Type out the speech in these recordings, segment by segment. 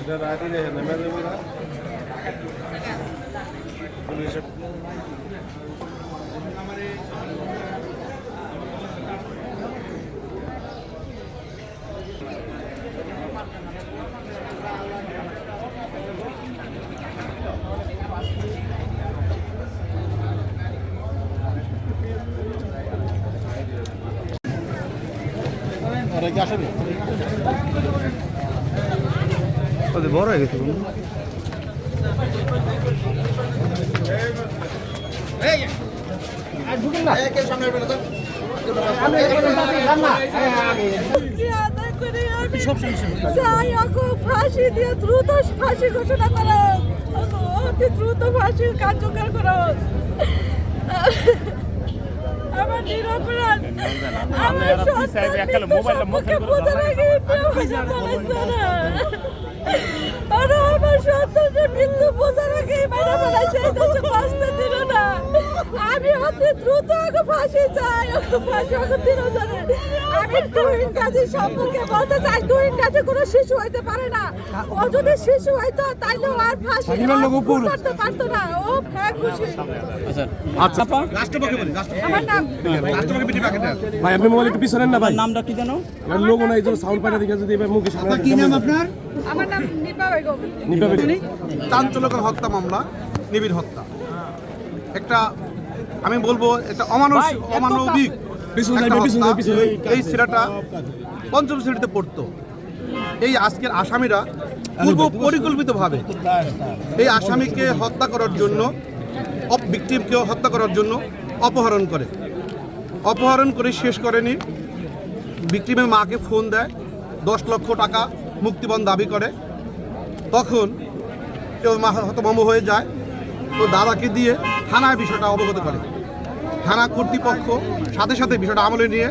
এটা রাতে দেখে নেমে যাবে না পুলিশে বড় হয়ে গেছে ফাঁসি দিয়ে দ্রুত ফাঁসি ঘোষণা করো অতি দ্রুত ফাঁসি কার্যকর করো আমার নিরপরাধ আমার মুখে বোঝা লাগে আমার সন্তানের মৃত্যু বোঝার আগে মেরে ফেলা সেই দেশে বাঁচতে দিল না। আমি অতি দ্রুত ওকে ফাঁসি চাই ওকে ফাঁসি ওকে জানে আমি তুহিন কাজী সম্পর্কে বলতে চাই তুহিন কাজে কোনো শিশু হইতে পারে না। ও যদি শিশু হইতো তাইলে ও আর ফাঁসি করতে পারতো না। ও হ্যাঁ খুশি। আচ্ছা। আমার নাম। ভাই আপনি মোবাইল একটু পিছনেন না ভাই। নামটা কি জানো? লোক নাই এই জন্য সাউন্ড পাইনা দেখে যদি এবার মুখে সামনে কি নাম আপনার? আমার নাম নিপা বেগম। নিপা বেগম। চাঞ্চল্যকর হত্যা মামলা নিবিড় হত্যা। একটা আমি বলব এটা অমানুষ অমানবিক। এই ছেলেটা পঞ্চম শ্রেণীতে পড়তো। এই আজকের আসামিরা পূর্ব পরিকল্পিতভাবে এই আসামিকে হত্যা করার জন্য ভিকটিমকে হত্যা করার জন্য অপহরণ করে। অপহরণ করে শেষ করেনি। ভিকটিমের মাকে ফোন দেয় দশ লক্ষ টাকা মুক্তিপণ দাবি করে। তখন কেউ মা হতভম্ব হয়ে যায়। তো দাদাকে দিয়ে থানায় বিষয়টা অবগত করে। থানা কর্তৃপক্ষ সাথে সাথে বিষয়টা আমলে নিয়ে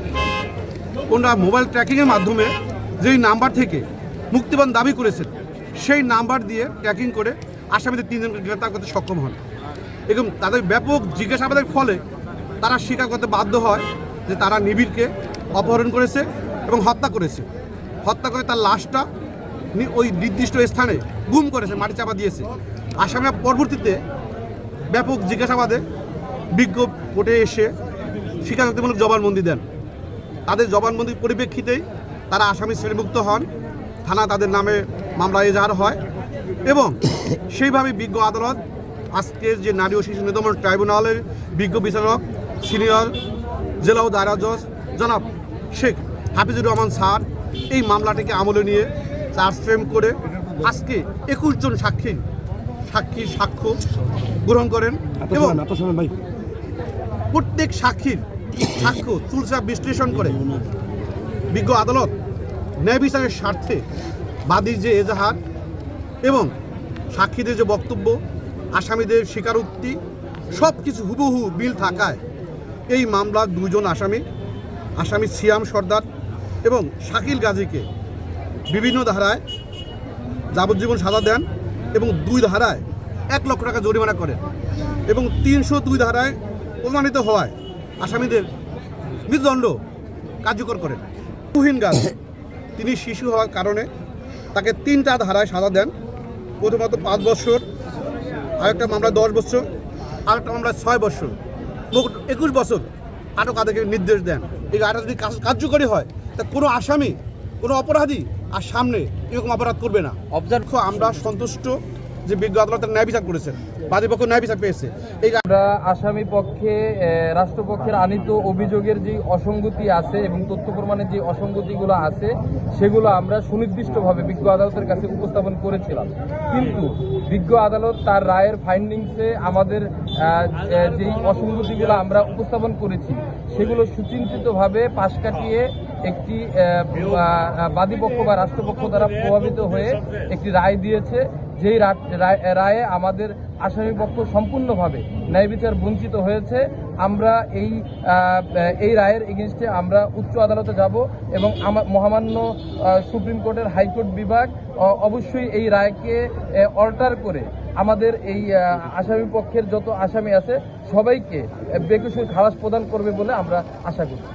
ওনারা মোবাইল ট্র্যাকিংয়ের মাধ্যমে যেই নাম্বার থেকে মুক্তিপণ দাবি করেছেন, সেই নাম্বার দিয়ে ট্র্যাকিং করে আসামিদের তিনজনকে গ্রেপ্তার করতে সক্ষম হন। এবং তাদের ব্যাপক জিজ্ঞাসাবাদের ফলে তারা স্বীকার করতে বাধ্য হয় যে তারা নিবিড়কে অপহরণ করেছে এবং হত্যা করেছে। হত্যা করে তার লাশটা ওই নির্দিষ্ট স্থানে গুম করেছে, মাটি চাপা দিয়েছে। আসামিরা পরবর্তীতে ব্যাপক জিজ্ঞাসাবাদে বিজ্ঞ কোর্টে এসে স্বীকারোক্তিমূলক জবানবন্দি দেন। তাদের জবানবন্দির পরিপ্রেক্ষিতেই তারা আসামি শ্রেণীভুক্ত হন, থানা তাদের নামে মামলা এজাহার হয় এবং সেইভাবে বিজ্ঞ আদালত আজকের যে নারী ও শিশু নির্যাতন ট্রাইব্যুনালের বিজ্ঞ বিচারক, সিনিয়র, জেলা ও দায়রা জজ জনাব শেখ হাফিজুর রহমান স্যার এই মামলাটিকে আমলে নিয়ে চার্জ ফ্রেম করে আজকে একুশ জন সাক্ষী সাক্ষীর সাক্ষ্য গ্রহণ করেন এবং প্রত্যেক সাক্ষীর সাক্ষ্য তুলসা বিশ্লেষণ করে। বিজ্ঞ আদালত ন্যায় বিচারের স্বার্থে বাদীর যে এজাহার এবং সাক্ষীদের যে বক্তব্য আসামিদের স্বীকারোক্তি সব কিছু হুবহু বিল থাকায় এই মামলার দুজন আসামি আসামি সিয়াম সর্দার এবং শাকিল গাজীকে বিভিন্ন ধারায় যাবজ্জীবন সাজা দেন। এবং দুই ধারায় এক লক্ষ টাকা জরিমানা করেন এবং তিনশো দুই ধারায় প্রমাণিত হওয়ায় আসামিদের মৃত্যুদণ্ড কার্যকর করেন। তুহিন গাছ, তিনি শিশু হওয়ার কারণে তাকে তিনটা ধারায় সাজা দেন। প্রথমত পাঁচ বছর, আরেকটা মামলায় দশ বছর, আরেকটা মামলায় ছয় বছর। মোট একুশ বছর আটক আদেরকে নির্দেশ দেন। এই আটক যদি কার্যকরী হয়, তা কোনো আসামি, কোনো অপরাধী আর সামনে এরকম অপরাধ করবে না। অবজার্ভ আমরা সন্তুষ্ট যে বিজ্ঞ আদালতের ন্যায় বিচার করেছেন বাদীপক্ষ ন্যায় বিচার পেয়েছে। এই আমরা আসামি পক্ষে রাষ্ট্রপক্ষের আনিত অভিযোগের যে অসঙ্গতি আছে এবং তথ্য প্রমাণের যে অসঙ্গতিগুলো আছে সেগুলো আমরা সুনির্দিষ্টভাবে বিজ্ঞ আদালতের কাছে উপস্থাপন করেছিলাম। কিন্তু বিজ্ঞ আদালত তার রায়ের ফাইন্ডিংসে আমাদের যেই অসঙ্গতিগুলো আমরা উপস্থাপন করেছি সেগুলো সুচিন্তিতভাবে পাশ কাটিয়ে একটি বাদীপক্ষ বা রাষ্ট্রপক্ষ দ্বারা প্রভাবিত হয়ে একটি রায় দিয়েছে। যেই রায়- আমাদের আসামি পক্ষ সম্পূর্ণভাবে ন্যায় বিচার বঞ্চিত হয়েছে। আমরা এই এই রায়ের এগেনস্টে আমরা উচ্চ আদালতে যাব এবং মহামান্য সুপ্রিম কোর্টের হাইকোর্ট বিভাগ অবশ্যই এই রায়কে অল্টার করে আমাদের এই আসামি পক্ষের যত আসামি আছে সবাইকে বেকসুর খালাস প্রদান করবে বলে আমরা আশা করছি।